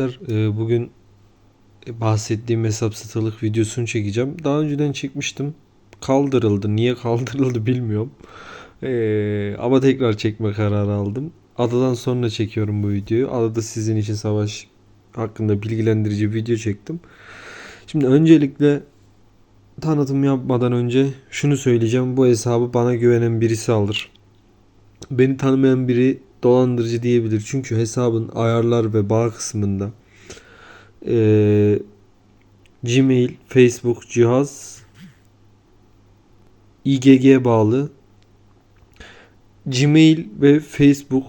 arkadaşlar. Ee, Bugün bahsettiğim hesap satılık videosunu çekeceğim. Daha önceden çekmiştim. Kaldırıldı. Niye kaldırıldı bilmiyorum. Ee, ama tekrar çekme kararı aldım. Adadan sonra çekiyorum bu videoyu. Adada sizin için savaş hakkında bilgilendirici video çektim. Şimdi öncelikle tanıtım yapmadan önce şunu söyleyeceğim. Bu hesabı bana güvenen birisi alır. Beni tanımayan biri dolandırıcı diyebilir. Çünkü hesabın ayarlar ve bağ kısmında eee, Gmail, Facebook, cihaz, İGG bağlı. Gmail ve Facebook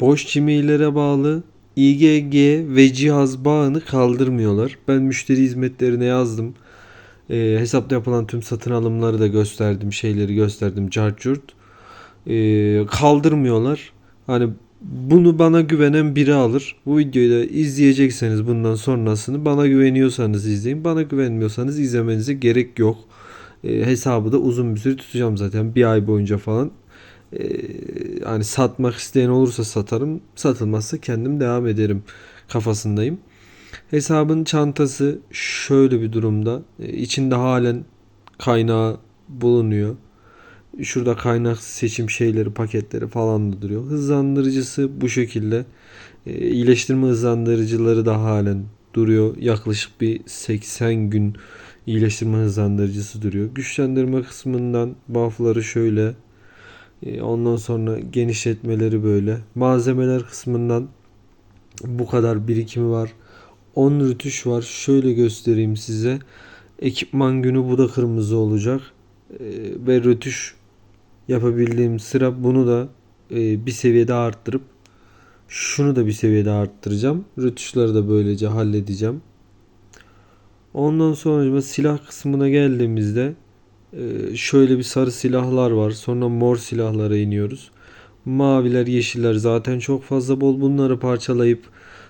boş Gmail'lere bağlı. İGG ve cihaz bağını kaldırmıyorlar. Ben müşteri hizmetlerine yazdım. Eee, hesapta yapılan tüm satın alımları da gösterdim. Şeyleri gösterdim. Carcurt. Eee, kaldırmıyorlar. Hani bunu bana güvenen biri alır. Bu videoyu da izleyecekseniz bundan sonrasını bana güveniyorsanız izleyin. Bana güvenmiyorsanız izlemenize gerek yok. Eee, hesabı da uzun bir süre tutacağım zaten. Bir ay boyunca falan. Eee, hani satmak isteyen olursa satarım. Satılmazsa kendim devam ederim kafasındayım. Hesabın çantası şöyle bir durumda. E, içinde halen kaynağı bulunuyor. Şurada kaynak seçim şeyleri, paketleri falan da duruyor. Hızlandırıcısı bu şekilde. E, iyileştirme hızlandırıcıları da halen duruyor. Yaklaşık bir 80 gün iyileştirme hızlandırıcısı duruyor. Güçlendirme kısmından buff'ları şöyle. E, ondan sonra genişletmeleri böyle. Malzemeler kısmından bu kadar birikimi var. 10 rütüş var. Şöyle göstereyim size. Ekipman günü bu da kırmızı olacak. Ee, ve rötuş yapabildiğim sıra bunu da e, bir seviyede arttırıp şunu da bir seviyede arttıracağım. Rötuşları da böylece halledeceğim. Ondan sonra silah kısmına geldiğimizde e, şöyle bir sarı silahlar var. Sonra mor silahlara iniyoruz. Maviler, yeşiller zaten çok fazla bol. Bunları parçalayıp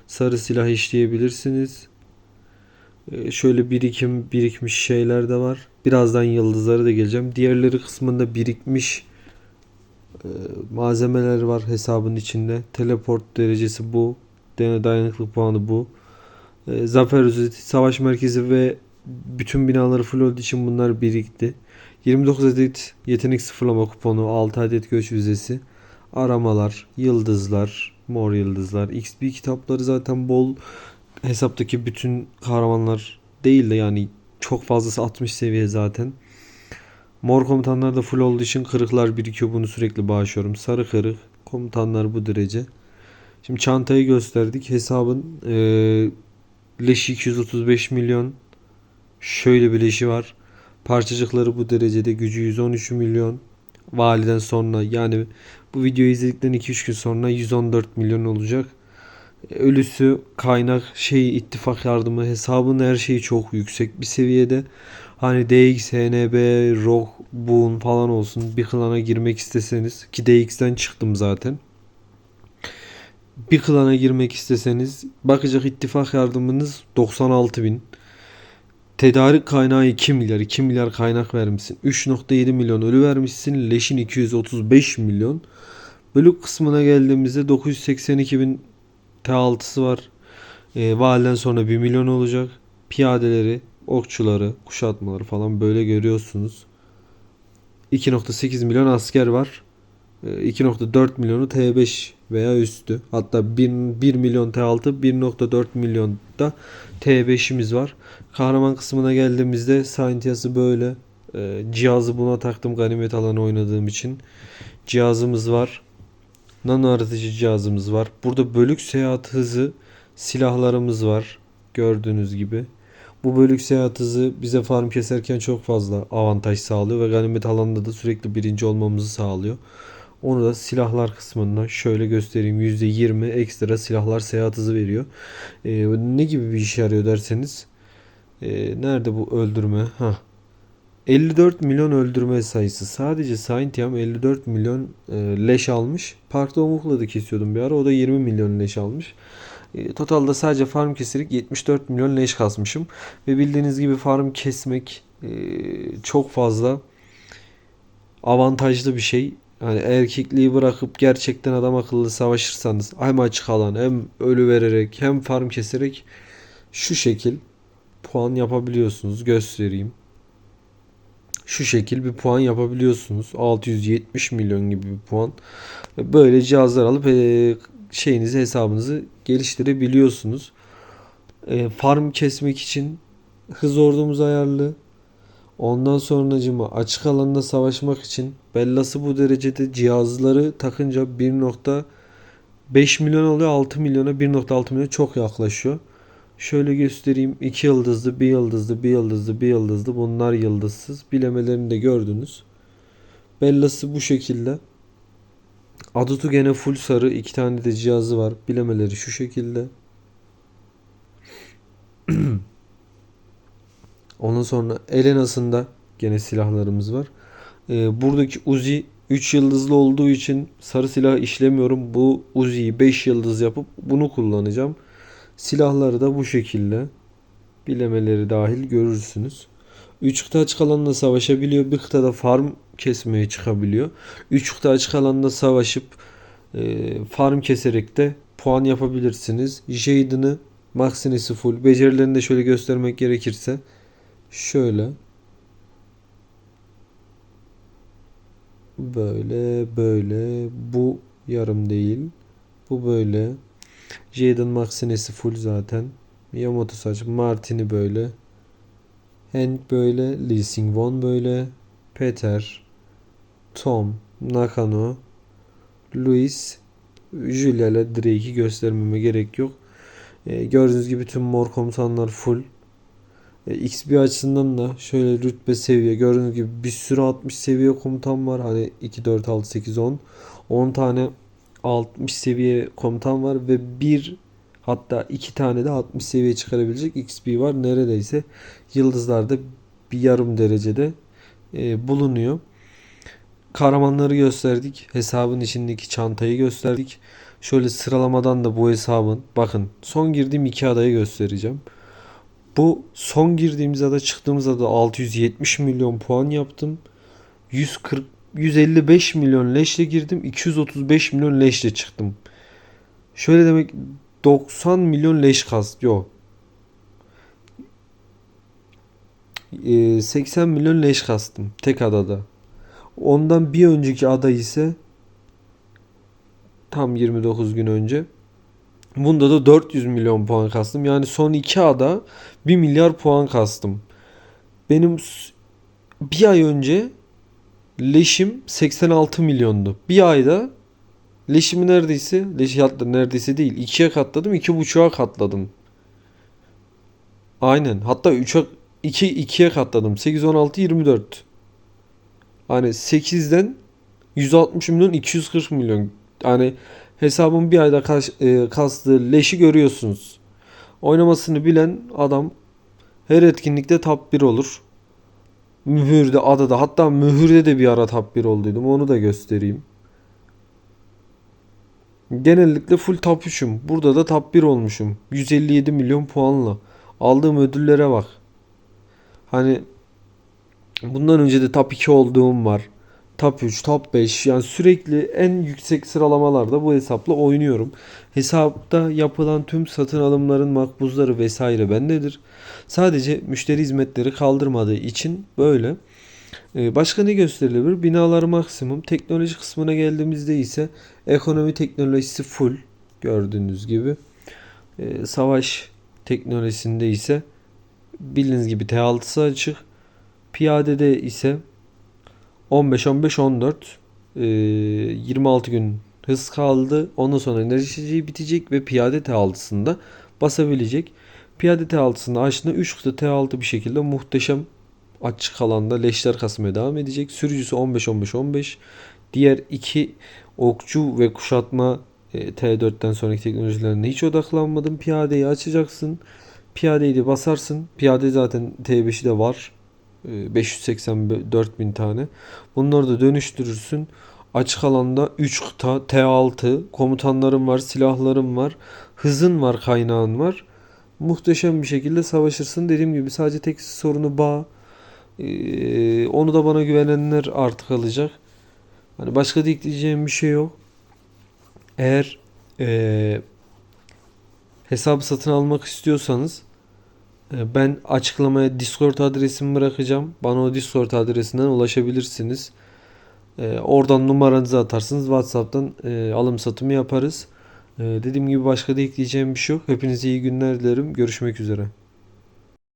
sarı silah işleyebilirsiniz. Ee, şöyle birikim birikmiş şeyler de var. Birazdan yıldızları da geleceğim. Diğerleri kısmında birikmiş e, malzemeler var hesabın içinde. Teleport derecesi bu. Dayanıklık puanı bu. E, zafer özeti, savaş merkezi ve bütün binaları full olduğu için bunlar birikti. 29 adet yetenek sıfırlama kuponu, 6 adet göç vizesi, aramalar, yıldızlar, mor yıldızlar, XP kitapları zaten bol. Hesaptaki bütün kahramanlar değil de yani çok fazlası 60 seviye zaten. Mor komutanlar da full olduğu için kırıklar birikiyor. Bunu sürekli bağışlıyorum. Sarı kırık komutanlar bu derece. Şimdi çantayı gösterdik. Hesabın eee leşi 235 milyon. Şöyle bir leşi var. Parçacıkları bu derecede. Gücü 113 milyon. Validen sonra yani bu videoyu izledikten 2-3 gün sonra 114 milyon olacak. Ölüsü kaynak şey ittifak yardımı hesabın her şeyi çok yüksek bir seviyede. Hani DX, HNB, ROG, Boon falan olsun bir klana girmek isteseniz ki DX'den çıktım zaten. Bir klana girmek isteseniz bakacak ittifak yardımınız 96 bin. Tedarik kaynağı 2 milyar. 2 milyar kaynak vermişsin. 3.7 milyon ölü vermişsin. Leşin 235 milyon. Bölük kısmına geldiğimizde 982 bin T6'sı var. E, validen sonra 1 milyon olacak. Piyadeleri, okçuları, kuşatmaları falan böyle görüyorsunuz. 2.8 milyon asker var. E, 2.4 milyonu T5 veya üstü. Hatta 1, 1 milyon T6, 1.4 milyon da T5'imiz var. Kahraman kısmına geldiğimizde Scientia'sı böyle. E, cihazı buna taktım ganimet alanı oynadığım için. Cihazımız var. Nano aratıcı cihazımız var. Burada bölük seyahat hızı silahlarımız var. Gördüğünüz gibi. Bu bölük seyahat hızı bize farm keserken çok fazla avantaj sağlıyor ve ganimet alanında da sürekli birinci olmamızı sağlıyor. Onu da silahlar kısmında şöyle göstereyim. %20 ekstra silahlar seyahat hızı veriyor. Ee, ne gibi bir işe yarıyor derseniz. Ee, nerede bu öldürme? Ha. 54 milyon öldürme sayısı. Sadece Saintiam 54 milyon e, leş almış. Parkta Omuk'la da kesiyordum bir ara. O da 20 milyon leş almış. E, totalda sadece farm keserek 74 milyon leş kasmışım. Ve bildiğiniz gibi farm kesmek e, çok fazla avantajlı bir şey. hani erkekliği bırakıp gerçekten adam akıllı savaşırsanız hem açık alan hem ölü vererek hem farm keserek şu şekil puan yapabiliyorsunuz. Göstereyim. Şu şekil bir puan yapabiliyorsunuz. 670 milyon gibi bir puan. Böyle cihazlar alıp e, şeyinizi hesabınızı geliştirebiliyorsunuz. E, farm kesmek için hız ordumuz ayarlı. Ondan sonracıma açık alanda savaşmak için bellası bu derecede cihazları takınca 1.5 milyon oluyor 6 milyona 1.6 milyon çok yaklaşıyor. Şöyle göstereyim. 2 yıldızlı, 1 yıldızlı, 1 yıldızlı, 1 yıldızlı. Bunlar yıldızsız. Bilemelerini de gördünüz. Bellası bu şekilde. Adutu gene full sarı. iki tane de cihazı var. Bilemeleri şu şekilde. Ondan sonra Elena'sında gene silahlarımız var. Ee, buradaki Uzi 3 yıldızlı olduğu için sarı silah işlemiyorum. Bu Uzi'yi 5 yıldız yapıp bunu kullanacağım. Silahları da bu şekilde. Bilemeleri dahil görürsünüz. 3 kıta açık alanda savaşabiliyor. Bir kıtada farm kesmeye çıkabiliyor. 3 kıta açık alanda savaşıp e, farm keserek de puan yapabilirsiniz. Jaden'ı Maxines'i full. Becerilerini de şöyle göstermek gerekirse şöyle böyle böyle bu yarım değil. Bu böyle. Jaden Maxines'i full zaten. Yamato saç. Martin'i böyle. Hank böyle. Lee Sing Won böyle. Peter. Tom. Nakano. Luis. Julia ile Drake'i göstermeme gerek yok. E, gördüğünüz gibi tüm mor komutanlar full. E, XP açısından da şöyle rütbe seviye gördüğünüz gibi bir sürü 60 seviye komutan var. Hani 2, 4, 6, 8, 10. 10 tane 60 seviye komutan var ve bir hatta iki tane de 60 seviye çıkarabilecek XP var. Neredeyse yıldızlarda bir yarım derecede e, bulunuyor. Kahramanları gösterdik. Hesabın içindeki çantayı gösterdik. Şöyle sıralamadan da bu hesabın bakın son girdiğim iki adayı göstereceğim. Bu son girdiğimiz ada çıktığımız ada 670 milyon puan yaptım. 140 155 milyon leşle girdim. 235 milyon leşle çıktım. Şöyle demek 90 milyon leş kast. Yok. Ee, 80 milyon leş kastım. Tek adada. Ondan bir önceki ada ise tam 29 gün önce. Bunda da 400 milyon puan kastım. Yani son iki ada 1 milyar puan kastım. Benim bir ay önce leşim 86 milyondu. Bir ayda leşimi neredeyse, leşi hatta neredeyse değil. ikiye katladım, iki buçuğa katladım. Aynen. Hatta 3'e 2 2'ye katladım. 8 16 24. Hani 8'den 160 milyon 240 milyon. Yani hesabın bir ayda kaç, e, kastığı leşi görüyorsunuz. Oynamasını bilen adam her etkinlikte top 1 olur. Mühürde adada hatta mühürde de bir ara top 1 olduydum. Onu da göstereyim. Genellikle full top 3'üm. Burada da top 1 olmuşum. 157 milyon puanla. Aldığım ödüllere bak. Hani bundan önce de top 2 olduğum var. Top 3, top 5 yani sürekli en yüksek sıralamalarda bu hesapla oynuyorum. Hesapta yapılan tüm satın alımların makbuzları vesaire bendedir. Sadece müşteri hizmetleri kaldırmadığı için böyle. Ee, başka ne gösterilebilir? Binalar maksimum. Teknoloji kısmına geldiğimizde ise ekonomi teknolojisi full gördüğünüz gibi. Ee, savaş teknolojisinde ise bildiğiniz gibi T6'sı açık. Piyadede ise 15 15 14 e, 26 gün hız kaldı. Ondan sonra enerji içeceği bitecek ve piyade T6'sında basabilecek. Piyade T6'sında açtığında 3 kutu T6 bir şekilde muhteşem açık alanda leşler kasmaya devam edecek. Sürücüsü 15 15 15. Diğer iki okçu ve kuşatma e, T4'ten sonraki teknolojilerine hiç odaklanmadım. Piyadeyi açacaksın. Piyadeyi de basarsın. Piyade zaten T5'i de var. 584 e, bin tane. Bunları da dönüştürürsün. Açık alanda 3 kıta T6 komutanlarım var, silahlarım var, hızın var, kaynağın var. Muhteşem bir şekilde savaşırsın. Dediğim gibi sadece tek sorunu bağ. Ee, onu da bana güvenenler artık alacak. Hani başka da ekleyeceğim bir şey yok. Eğer eee hesabı satın almak istiyorsanız e, ben açıklamaya Discord adresimi bırakacağım. Bana o Discord adresinden ulaşabilirsiniz. E, oradan numaranızı atarsınız. WhatsApp'tan e, alım satımı yaparız. E, dediğim gibi başka da ekleyeceğim bir şey yok. Hepinize iyi günler dilerim. Görüşmek üzere.